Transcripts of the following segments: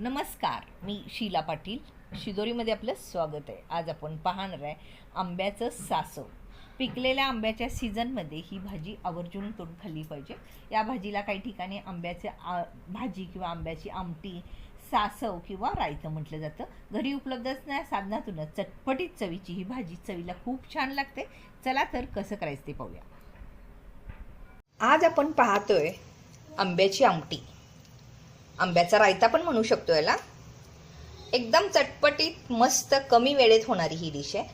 नमस्कार मी शीला पाटील. शिदोरीमध्ये आपलं स्वागत आहे. आज आपण पाहणार आहे आंब्याचं सासव. पिकलेल्या आंब्याच्या सीझनमध्ये ही भाजी आवर्जून करून खाल्ली पाहिजे. या भाजीला काही ठिकाणी आंब्याचे आ भाजी किंवा आंब्याची आमटी सासव किंवा रायतं म्हटलं जातं. घरी उपलब्ध असणाऱ्या साधनातूनच चटपटीत चवीची ही भाजी चवीला खूप छान लागते. चला तर कसं करायचं ते पाहूया. आज आपण पाहतोय आंब्याची आमटी. आंब्याचा रायता पण म्हणू शकतो याला. एकदम चटपटीत मस्त कमी वेळेत होणारी ही डिश आहे.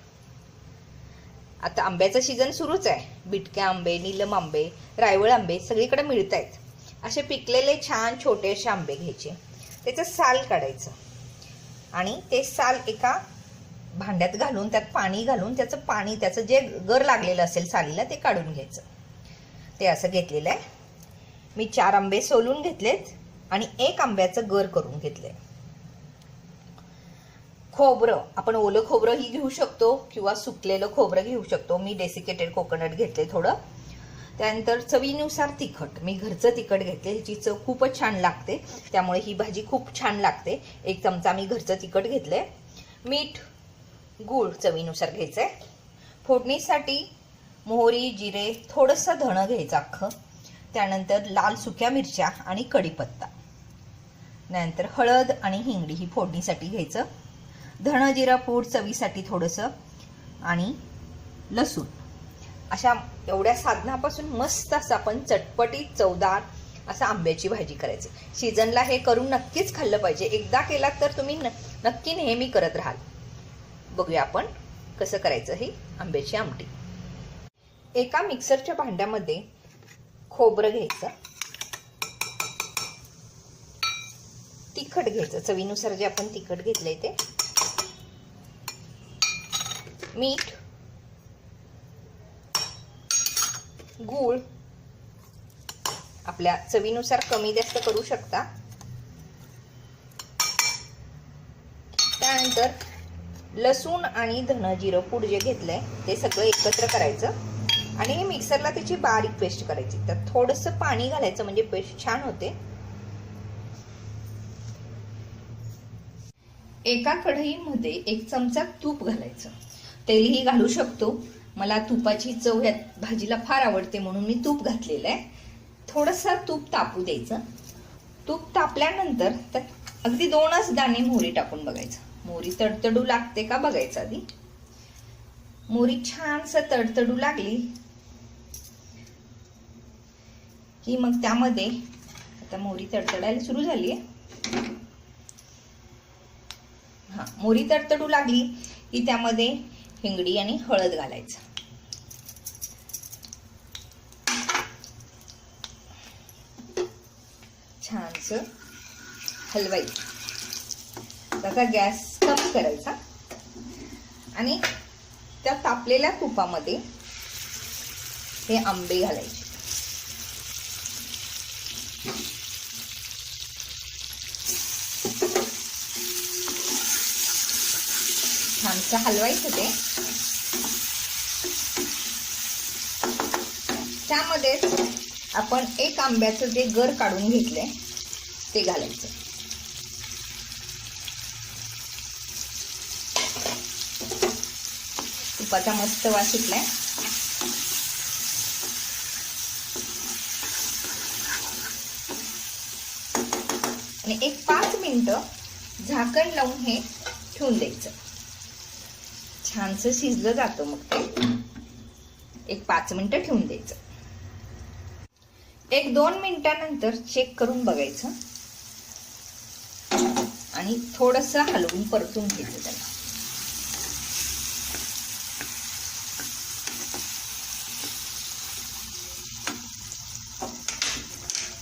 आता आंब्याचं सीझन सुरूच आहे. बिटके आंबे नीलम आंबे रायवळ आंबे सगळीकडे मिळत आहेत असे पिकलेले छान छोटेसे आंबे घ्यायचे. त्याचं साल काढायचं. आणि ते साल एका भांड्यात घालून त्यात पाणी घालून त्याचं पाणी त्याचं जे गर लागलेलं असेल सालीला ते काढून घ्यायचं. ते असं घेतलेलं आहे. मी चार आंबे सोलून घेतलेत. आणि एक आंब्याचं गर करून घेतलंय. खोबरं आपण ओलं खोबरं ही घेऊ शकतो किंवा सुकलेलं खोबरं घेऊ शकतो. मी डेसिकेटेड कोकोनट घेतले थोडं. त्यानंतर चवीनुसार तिखट. मी घरचं तिखट घेतले ह्याची चव खूपच छान लागते. त्यामुळे ही भाजी खूप छान लागते. एक चमचा मी घरचं तिखट घेतलंय. मीठ गूळ चवीनुसार घ्यायचं आहे फोडणीसाठी मोहरी जिरे थोडंसं धणं घ्यायचं अख्खं. त्यानंतर लाल सुक्या मिरच्या आणि कढीपत्ता. नंतर हळद आणि हिंगडी ही फोडणीसाठी घ्यायचं. धणं जिरा पूड चवीसाठी थोडंसं आणि लसूण. अशा एवढ्या साधनापासून मस्त असं आपण चटपटीत चवदार असं आंब्याची भाजी करायची. सीझनला हे करून नक्कीच खाल्लं पाहिजे. एकदा केलात तर तुम्ही न नक्की नेहमी करत राहाल. बघूया आपण कसं करायचं ही आंब्याची आमटी. एका मिक्सरच्या भांड्यामध्ये खोबरं घ्यायचं. तिखट घ्यायचं. चवीनुसार जे आपण तिखट घेतलंय ते. मीठ. गूळ. आपल्या चवीनुसार कमी जास्त करू शकता. त्यानंतर लसूण आणि धन जिरं पूड जे घेतलंय ते सगळं एकत्र करायचं. आणि हे मिक्सरला त्याची बारीक पेस्ट करायची. त्यात थोडंसं पाणी घालायचं म्हणजे पेस्ट छान होते. एका कढईमध्ये एक चमचा तूप घालायचं. तेलही घालू शकतो. मला तुपाची चव या भाजीला फार आवडते म्हणून मी तूप घातलेलं आहे. थोडंसं तूप तापू द्यायचं. तूप तापल्यानंतर त्यात अगदी दोनच दाणे मोहरी टाकून बघायचं. मोहरी तडतडू लागते का बघायचं आधी. मोहरी छानसं तडतडू लागली की मग त्यामध्ये आता मोहरी तडतडायला सुरू झाली आहे हा मोहरी तडतडू लागली की त्यामध्ये हिंगडी आणि हळद घालायचं. छानस हलवायचं. त्याचा गॅस कमी करायचा. आणि त्या तापलेल्या तुपामध्ये हे आंबे घालायचे. छानसं हलवायचं ते. त्यामध्ये आपण एक आंब्याचं जे गर काढून घेतलंय ते घालायचं. तुपाचा मस्त वास सुटलाय. आणि एक पाच मिनिटं झाकण लावून हे ठेवून द्यायचं. छानसं शिजलं जातं मग ते. एक पाच मिनिटं ठेवून द्यायचं. एक दोन मिनिटानंतर चेक करून बघायचं. आणि थोडस हलवून परतून घ्यायचं त्याला.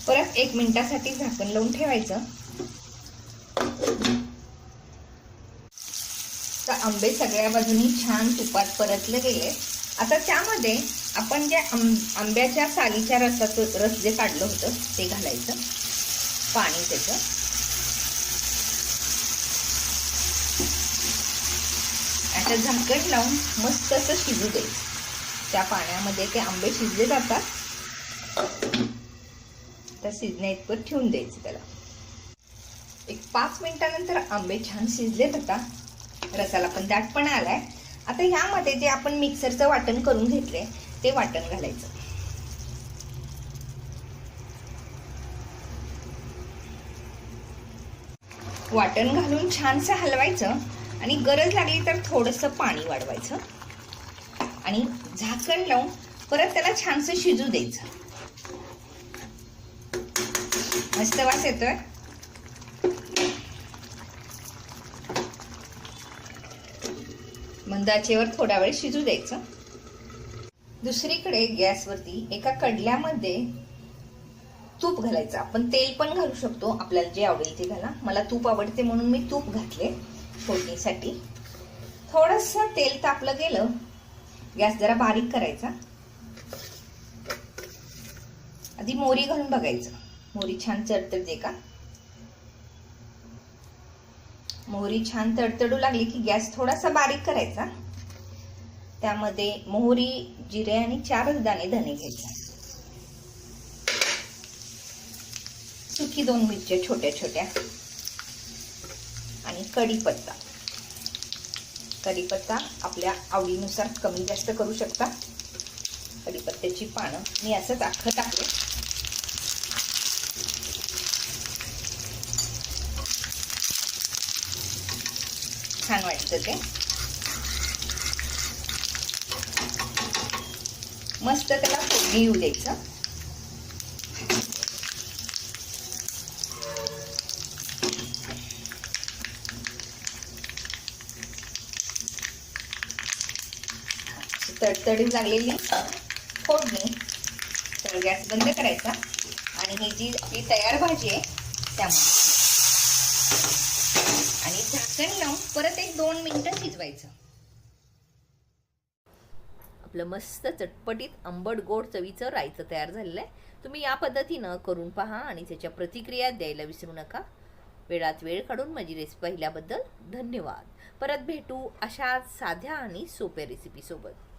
परत एक मिनिटासाठी झाकण लावून ठेवायचं. आंबे सगळ्या बाजूनी छान तुपात परतले गेले. आता त्यामध्ये आपण जे आंब्याच्या सालीच्या रसाचं रस जे काढलं होतं ते घालायचं. पाणी त्याचं. आता झाकण लावून मस्त असं शिजू द्यायचं त्या पाण्यामध्ये ते आंबे शिजले जातात. तर शिजण्या इतपत ठेवून द्यायचं त्याला. एक पाच मिनिटानंतर आंबे छान शिजलेत आता. रसाला पण दाटपणा आलाय. आता ह्यामध्ये जे आपण मिक्सरचं वाटण करून घेतले ते वाटण घालायचं. वाटण घालून छानसं हलवायचं आणि गरज लागली तर थोडंसं पाणी वाढवायचं. आणि झाकण लावून परत त्याला छानसं शिजू द्यायचं. मस्त वास येतोय. मंदाचेवर थोडा वेळ शिजू द्यायचं. दुसरीकडे गॅसवरती एका कडल्यामध्ये तूप घालायचं. आपण तेल पण घालू शकतो. आपल्याला जे आवडेल ते घाला. मला तूप आवडते म्हणून मी तूप घातले फोडणीसाठी. थोडस तेल तापलं गेलं. गॅस जरा बारीक करायचा. आधी मोरी घालून बघायचं. मोरी छान चडतडते का? मोहरी छान तडतडू लागली की गॅस थोडासा बारीक करायचा. त्यामध्ये मोहरी जिरे आणि चारच दाणे धने घ्यायचे. सुकी दोन मिरच्या छोट्या छोट्या. आणि कढीपत्ता. कढीपत्ता आपल्या आवडीनुसार कमी जास्त करू शकता. कढीपत्त्याची पानं मी असंच अख्खं टाकले छान वाटतं ते. मस्त त्याला फोडणी येऊ द्यायचं. तडतडी लागलेली फोडणी तर गॅस बंद करायचा आणि ही जी आपली तयार भाजी आहे त्यामध्ये. झाकण लावून परत एक दोन मिनिटं शिजवायचं. आपलं मस्त चटपटीत आंबट गोड चवीचं रायचं तयार झालेलं आहे तुम्ही या पद्धतीनं करून पहा आणि त्याच्या प्रतिक्रिया द्यायला विसरू नका. वेळात वेळ काढून माझी रेसिपी पाहिल्याबद्दल धन्यवाद. परत भेटू अशा साध्या आणि सोप्या रेसिपीसोबत